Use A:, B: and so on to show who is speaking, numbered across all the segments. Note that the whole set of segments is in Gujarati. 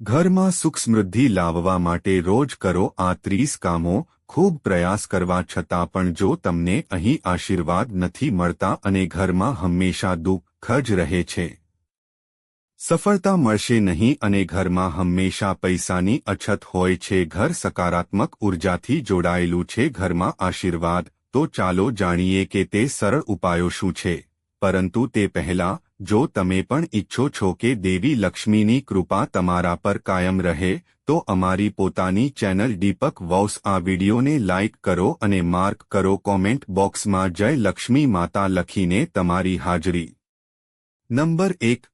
A: ઘરમાં સુખ સમૃદ્ધિ લાવવા માટે રોજ કરો આ ત્રીસ કામો, ખૂબ પ્રયાસ કરવા છતાં પણ જો તમને અહીં આશીર્વાદ નથી મળતા અને ઘરમાં હંમેશા દુઃખ જ રહે છે. સફળતા મળશે નહીં અને ઘરમાં હંમેશા પૈસાની અછત હોય છે. ઘર સકારાત્મક ઉર્જાથી જોડાયેલું છે. ઘરમાં આશીર્વાદ, તો ચાલો જાણીએ કે તે સરળ ઉપાયો શું છે. પરંતુ તે પહેલા જો તમે પણ ઈચ્છો છો કે દેવી લક્ષ્મીની કૃપા તમારા પર કાયમ રહે, તો અમારી પોતાની ચેનલ દીપક વોસ આ વિડીયોને લાઇક કરો અને માર્ક કરો કોમેન્ટ બોક્સમાં જય લક્ષ્મી માતા લખીને તમારી હાજરી. નંબર એક.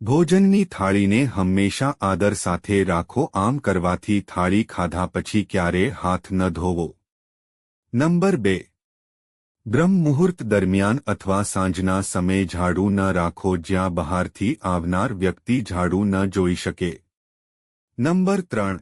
A: ભોજનની થાળીને હંમેશા આદર સાથે રાખો, આમ કરવાથી થાળી ખાધા પછી ક્યારે હાથ ન ધોવો. નંબર બે. બ્રહ્મ મુહૂર્ત દરમિયાન અથવા સાંજના સમયે ઝાડુ ન રાખો જ્યાં બહારથી આવનાર વ્યક્તિ ઝાડુ ન જોઈ શકે. નંબર ત્રણ.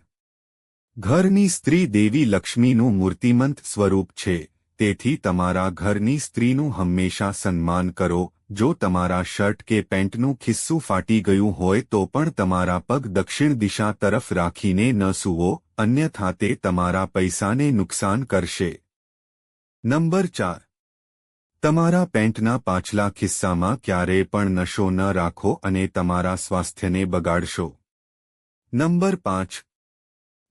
A: ઘરની સ્ત્રી દેવી લક્ષ્મીનું મૂર્તિમંત સ્વરૂપ છે. તેથી તમારા ઘરની સ્ત્રીનું હંમેશા સન્માન કરો. જો તમારા શર્ટ કે પેન્ટનું ખિસ્સું ફાટી ગયું હોય તો પણ તમારા પગ દક્ષિણ દિશા તરફ રાખીને ન સૂવો, અન્યથા તે તમારા પૈસાને નુકસાન કરશે. નંબર ચાર. તમારા પેન્ટના પાછલા ખિસ્સામાં ક્યારેય પણ નશો ન રાખો અને તમારા સ્વાસ્થ્યને બગાડશો. નંબર પાંચ.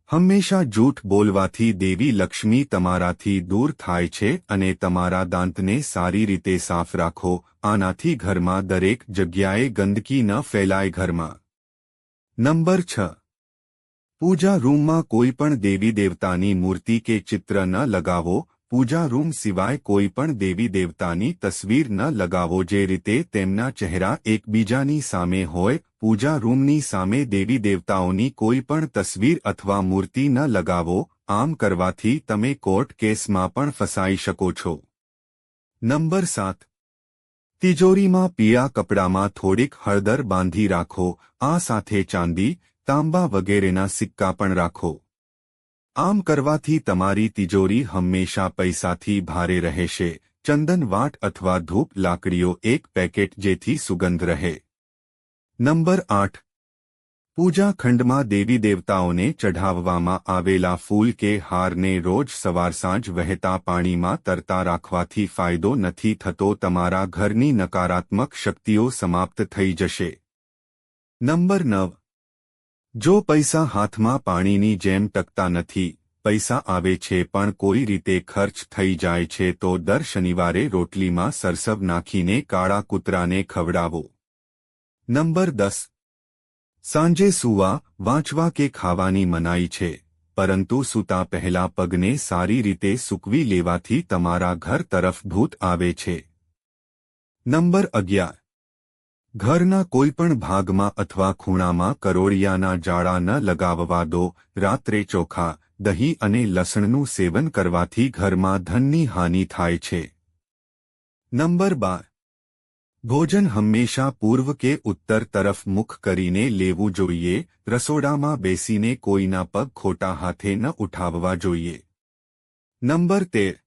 A: હંમેશા જૂઠ બોલવાથી દેવી લક્ષ્મી તમારાથી દૂર થાય છે અને તમારા દાંતને સારી રીતે સાફ રાખો, આનાથી ઘરમાં દરેક જગ્યાએ ગંદકી ન ફેલાય ઘરમાં. નંબર છ. પૂજા રૂમમાં કોઈ પણ દેવી દેવતાની મૂર્તિ કે ચિત્ર ન લગાવો પૂજા રૂમ સિવાય કોઈ પણ દેવી દેવતાની તસવીર ન લગાવો જે રીતે તેમના ચહેરા એકબીજાની સામે હોય, પૂજા રૂમની સામે દેવી દેવતાઓની કોઈ પણ તસવીર અથવા મૂર્તિ ન લગાવો, આમ કરવાથી તમે કોર્ટ કેસમાં પણ ફસાઈ શકો છો. નંબર સાત. તિજોરીમાં પીળા કપડામાં થોડીક હળદર બાંધી રાખો, આ સાથે ચાંદી, તાંબા વગેરેના સિક્કા પણ રાખો. આમ કરવાથી તમારી તિજોરી હંમેશા પૈસાથી ભારે રહેશે. ચંદન વાટ અથવા ધૂપ લાકડીઓ એક પેકેટ જેથી સુગંધ રહે. નંબર આઠ. પૂજા ખંડમાં દેવી દેવતાઓને ચઢાવવામાં આવેલા ફૂલ કે હારને રોજ સવાર સાંજ વહેતા પાણીમાં તરતા રાખવાથી ફાયદો નથી થતો, તમારા ઘરની નકારાત્મક શક્તિઓ સમાપ્ત થઈ જશે. નંબર નવ. જો પૈસા હાથમાં પાણીની જેમ ટકતા નથી, પૈસા આવે છે પણ કોઈ રીતે ખર્ચ થઈ જાય છે તો દર શનિવારે રોટલીમાં સરસવ નાખીને કાળા કૂતરાને ખવડાવો. નંબર દસ. સાંજે સૂવા, વાંચવા કે ખાવાની મનાઈ છે, પરંતુ સૂતા પહેલા પગને સારી રીતે સૂકવી લેવાથી તમારા ઘર તરફ ભૂત આવે છે. નંબર અગિયાર. ઘરના કોઈપણ ભાગમાં અથવા ખૂણામાં કરોળિયાના જાળા ન લગાવવા દો, રાત્રે ચોખા, દહીં અને લસણનું સેવન કરવાથી ઘરમાં ધનની હાનિ થાય છે. નંબર બાર. ભોજન હંમેશા પૂર્વ કે ઉત્તર તરફ મુખ કરીને લેવું જોઈએ, રસોડામાં બેસીને કોઈના પગ ખોટા હાથે ન ઉઠાવવા જોઈએ. નંબર તેર.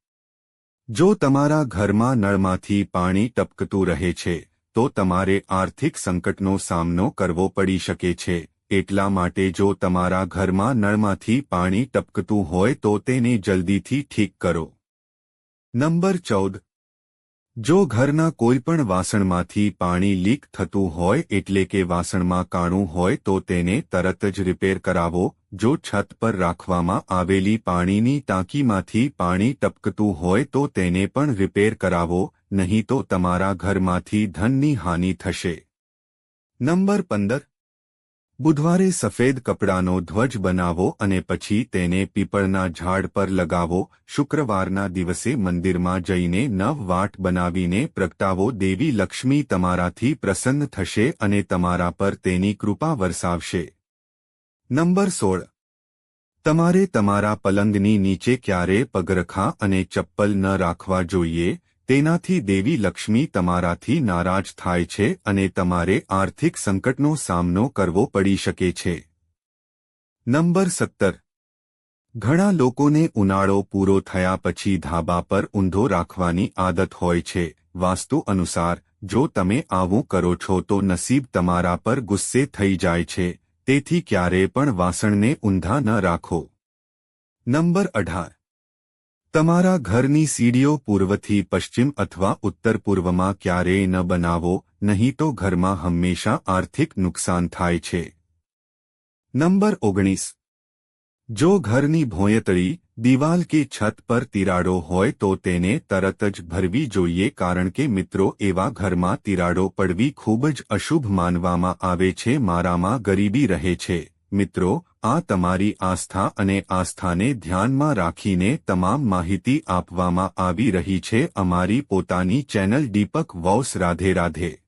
A: જો તમારા ઘરમાં નળમાંથી પાણી ટપકતું રહે છે તો તમારે આર્થિક સંકટનો સામનો કરવો પડી શકે છે. એટલા માટે જો તમારા ઘરમાં નળમાંથી પાણી ટપકતું હોય તો તેને જલ્દીથી ઠીક કરો. નંબર ચૌદ. જો ઘરના કોઈપણ વાસણમાંથી પાણી લીક થતું હોય એટલે કે વાસણમાં કાણું હોય તો તેને તરત જ રિપેર કરાવો. જો છત પર રાખવામાં આવેલી પાણીની ટાંકીમાંથી પાણી ટપકતું હોય તો તેને પણ રિપેર કરાવો, નહીં તો તમારા ઘરમાંથી ધનની હાનિ થશે. નંબર પંદર. બુધવારે સફેદ કપડાનો ધ્વજ બનાવો અને પછી તેને પીપળના ઝાડ પર લગાવો. શુક્રવારના દિવસે મંદિરમાં જઈને નવ વાટ બનાવીને પ્રગટાવો. દેવી લક્ષ્મી તમારાથી પ્રસન્ન થશે અને તમારા પર તેની કૃપા વરસાવશે. નંબર સોળ. તમારે તમારા પલંગની નીચે ક્યારે પગરખા અને ચપ્પલ ન રાખવા જોઈએ? તેનાથી દેવી લક્ષ્મી તમારાથી નારાજ થાય છે અને તમારે આર્થિક સંકટનો સામનો કરવો પડી શકે છે. નંબર સત્તર. ઘણા લોકોને ઉનાળો પૂરો થયા પછી ધાબા પર ઊંધો રાખવાની આદત હોય છે. વાસ્તુ અનુસાર, જો તમે આવું કરો છો તો નસીબ તમારા પર ગુસ્સે થઈ જાય છે. તેથી ક્યારેય પણ વાસણને ઊંધા ન રાખો. નંબર અઢાર. તમારા ઘરની સીડીઓ પૂર્વથી પશ્ચિમ અથવા ઉત્તર પૂર્વમાં ક્યારેય ન બનાવો, નહીં તો ઘરમાં હંમેશા આર્થિક નુકસાન થાય છે. નંબર ઓગણીસ. જો ઘરની ભોંયતળી દિવાલ કે છત પર તિરાડો હોય તો તેને તરત જ ભરવી જોઈએ કારણ કે મિત્રો એવા ઘરમાં તિરાડો પડવી ખૂબ જ અશુભ માનવામાં આવે છે, મારામાં ગરીબી રહે છે. મિત્રો, આ તમારી આસ્થા અને આસ્થાને ધ્યાનમાં રાખીને તમામ માહિતી આપવામાં આવી રહી છે. અમારી પોતાની ચેનલ દીપક વોસ રાધે રાધે.